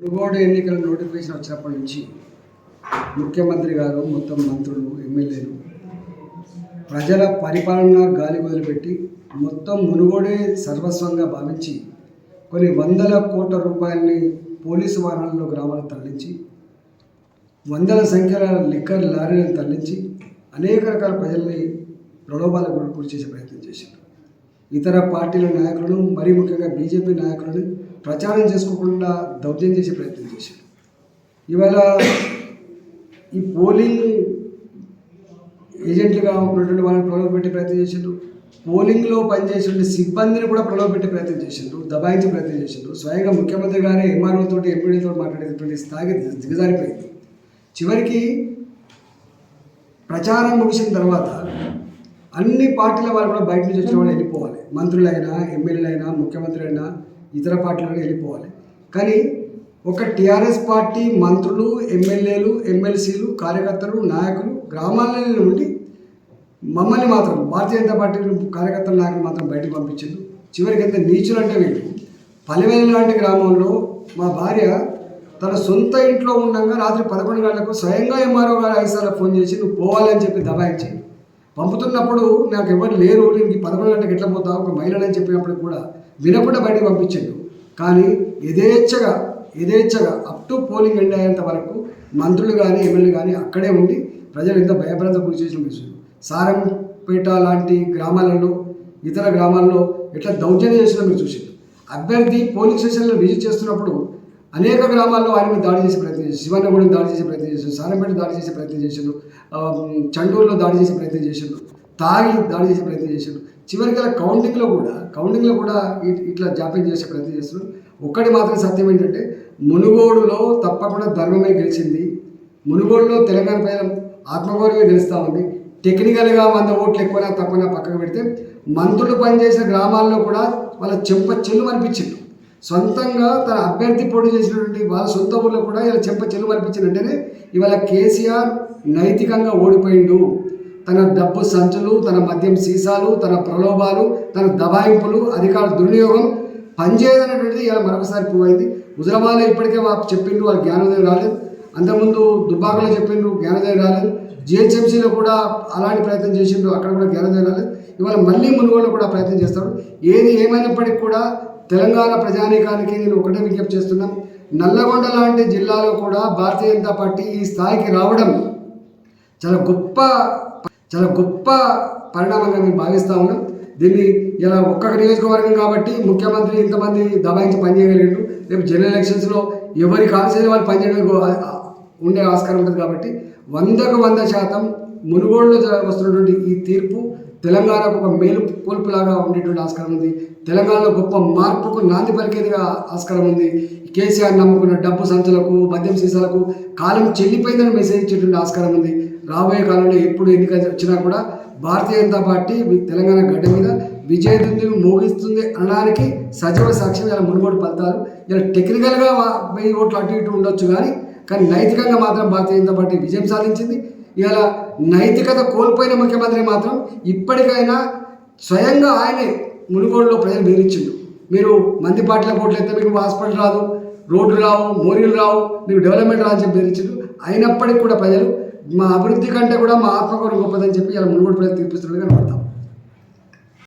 మునుగోడు ఎన్నికల నోటిఫికేషన్ వచ్చినప్పటి నుంచి ముఖ్యమంత్రి గారు మొత్తం మంత్రులు ఎమ్మెల్యేలు ప్రజల పరిపాలన గాలి వదిలిపెట్టి మొత్తం మునుగోడే సర్వస్వంగా భావించి కొన్ని వందల కోట్ల రూపాయలని పోలీసు వాహనాల్లో గ్రామాలకు తరలించి వందల సంఖ్యల లిక్కర్ లారీలను తరలించి అనేక రకాల ప్రజల్ని ప్రలోభాలకు గురి చేసే ప్రయత్నం చేశారు ఇతర పార్టీల నాయకులను మరీ ముఖ్యంగా బీజేపీ నాయకులను ప్రచారం చేసుకోకుండా దౌర్జన్యం చేసే ప్రయత్నం చేశారు. ఇవాళ ఈ పోలింగ్ ఏజెంట్లుగా ఉన్నటువంటి వాళ్ళని ప్రలోభ పెట్టే ప్రయత్నం చేసిండ్రు. పోలింగ్లో పనిచేసిన సిబ్బందిని కూడా ప్రలోభ పెట్టే ప్రయత్నం చేసిండ్రు దబాయించే ప్రయత్నం చేసిండ్రు. స్వయంగా ముఖ్యమంత్రి గారే ఎంఆర్ఓ తోటి ఎంపీడీతో మాట్లాడేటువంటి స్థాయి దిగజారిపోయింది. చివరికి ప్రచారం ముగిసిన తర్వాత అన్ని పార్టీల వాళ్ళు కూడా బయట నుంచి వచ్చిన వాళ్ళు వెళ్ళిపోవాలి. మంత్రులైనా ఎమ్మెల్యేలైనా ముఖ్యమంత్రి అయినా ఇతర పార్టీలు వెళ్ళిపోవాలి. కానీ ఒక టీఆర్ఎస్ పార్టీ మంత్రులు ఎమ్మెల్యేలు ఎమ్మెల్సీలు కార్యకర్తలు నాయకులు గ్రామాలలో ఉండి మమ్మల్ని మాత్రం భారతీయ జనతా పార్టీ కార్యకర్తల నాయకులు మాత్రం బయటకు పంపించింది చివరికి ఎంత నీచులు అంటే వీళ్ళు. పల్లెవేలు లాంటి గ్రామంలో మా భార్య తన సొంత ఇంట్లో ఉండగా రాత్రి పదకొండు గంటలకు స్వయంగా ఎంఆర్ఓ గారు ఐదు సార్లు ఫోన్ చేసి నువ్వు పోవాలని చెప్పి దబాయించింది. పంపుతున్నప్పుడు నాకు ఎవరు లేరు నేను పదకొండు గంటలకు ఎట్లా పోతావు ఒక మహిళని చెప్పినప్పుడు కూడా వినకుండా బయటకు పంపించాడు. కానీ యథేచ్ఛగా యథేచ్ఛగా అప్ టు పోలింగ్ ఎండ్ అయ్యేంత వరకు మంత్రులు కానీ ఎమ్మెల్యే కానీ అక్కడే ఉండి ప్రజలు ఎంత భయభ్రాంత గురి చేసిన విషయం సారంపేట లాంటి గ్రామాలలో ఇతర గ్రామాల్లో ఎట్లా దౌర్జన్యం చేసినా మీరు చూసారు అభ్యర్థి పోలింగ్ స్టేషన్లో విజిట్ చేస్తున్నప్పుడు అనేక గ్రామాల్లో ఆయన మీద దాడి చేసే ప్రయత్నం చేశారు. శివన్నగూడెం దాడి చేసే ప్రయత్నం చేశారు. సారంపేట దాడి చేసే ప్రయత్నం చేశారు. చండూరులో దాడి చేసే ప్రయత్నం చేశారు. తాగి దాడి చేసే ప్రయత్నం చేశారు. చివరికి అలా కౌంటింగ్లో కూడా కౌంటింగ్లో కూడా ఇట్లా జాప్యం చేసే ప్రయత్నం చేస్తున్నారు ఒక్కటి మాత్రం సత్యం ఏంటంటే మునుగోడులో తప్పకుండా ధర్మమే గెలిచింది. మునుగోడులో తెలంగాణ ప్రజల ఆత్మగౌరవమే గెలుస్తూ ఉంది. టెక్నికల్గా వంద ఓట్లు ఎక్కువనా తక్కువనా పక్కకు పెడితే మంత్రులు పనిచేసిన గ్రామాల్లో కూడా వాళ్ళ చెంప చెల్లు అనిపించింది. సొంతంగా తన అభ్యర్థి పోటీ చేసినటువంటి వాళ్ళ సొంత ఊళ్ళో కూడా ఇలా చెంప చెల్లు అనిపించిందంటేనే ఇవాళ కేసీఆర్ నైతికంగా ఓడిపోయిండు. తన డబ్బు సంచులు తన మద్యం సీసాలు తన ప్రలోభాలు తన దబాయింపులు అధికార దుర్వినియోగం పనిచేయదనేటువంటిది ఇలా మరొకసారి పోయింది హుజరాబాద్లో ఇప్పటికే వాళ్ళు చెప్పిండు వాళ్ళు జ్ఞానోదయం రాలేదు. అంతకుముందు దుబ్బాకలో చెప్పిండ్రు జ్ఞానోదయం రాలేదు. జిహెచ్ఎంసీలో కూడా అలాంటి ప్రయత్నం చేసిండ్రు అక్కడ కూడా జ్ఞానోదయం రాలేదు. ఇవాళ మళ్ళీ మునుగోడులో కూడా ప్రయత్నం చేస్తాడు ఏది ఏమైనప్పటికీ కూడా తెలంగాణ ప్రజానీకానికి నేను ఒకటే విజ్ఞప్తి చేస్తున్నాం. నల్లగొండ లాంటి జిల్లాలో కూడా భారతీయ జనతా పార్టీ ఈ స్థాయికి రావడం చాలా గొప్ప చాలా గొప్ప పరిణామంగా మేము భావిస్తూ ఉన్నాం. దీన్ని ఇలా ఒక్కొక్క నియోజకవర్గం కాబట్టి ముఖ్యమంత్రి ఇంతమంది దబాయించి పనిచేయగలిగారు రేపు జనరల్ ఎలక్షన్స్లో ఎవరి కాన్సెన్స్ వాళ్ళు పనిచేయడానికి ఉండే ఆస్కారం ఉంటుంది కాబట్టి వందకు వంద శాతం మునుగోడులో వస్తున్నటువంటి ఈ తీర్పు తెలంగాణకు ఒక మేలు కోల్పులాగా ఉండేటువంటి ఆస్కారం ఉంది. తెలంగాణలో గొప్ప మార్పుకు నాంది పలికేదిగా ఆస్కారం ఉంది. కేసీఆర్ నమ్ముకున్న డబ్బు సంచులకు మద్యం సీసాలకు కాలం చెల్లిపోయిందని మెసేజ్ ఇచ్చేటువంటి ఆస్కారం ఉంది. రాబోయే కాలంలో ఎప్పుడు ఎన్నిక వచ్చినా కూడా భారతీయ జనతా పార్టీ తెలంగాణ గడ్డ మీద విజయదుంది మోగిస్తుంది అనడానికి సజీవ సాక్ష్యం ఇలా మునుగోడు పడతారు ఇలా టెక్నికల్గా వెయ్యి ఓట్లు అటు ఇటు ఉండొచ్చు కానీ కానీ నైతికంగా మాత్రం భారతీయ జనతా పార్టీ విజయం సాధించింది. ఇలా నైతికత కోల్పోయిన ముఖ్యమంత్రి మాత్రం ఇప్పటికైనా స్వయంగా ఆయనే మునుగోడులో ప్రజలు బెదిరించిండు. మీరు మంది పార్టీల కోట్లు అయితే మీకు హాస్పిటల్ రాదు రోడ్లు రావు మోరీలు రావు మీకు డెవలప్మెంట్ రాని చెప్పి బెదిరించిండు. అయినప్పటికీ కూడా ప్రజలు మా అభివృద్ధి కంటే కూడా మా ఆత్మగౌరవం గొప్పదని చెప్పి ఇలా మునుగోడు ప్రజలు తీర్పిస్తున్నట్టు కనబడతాం.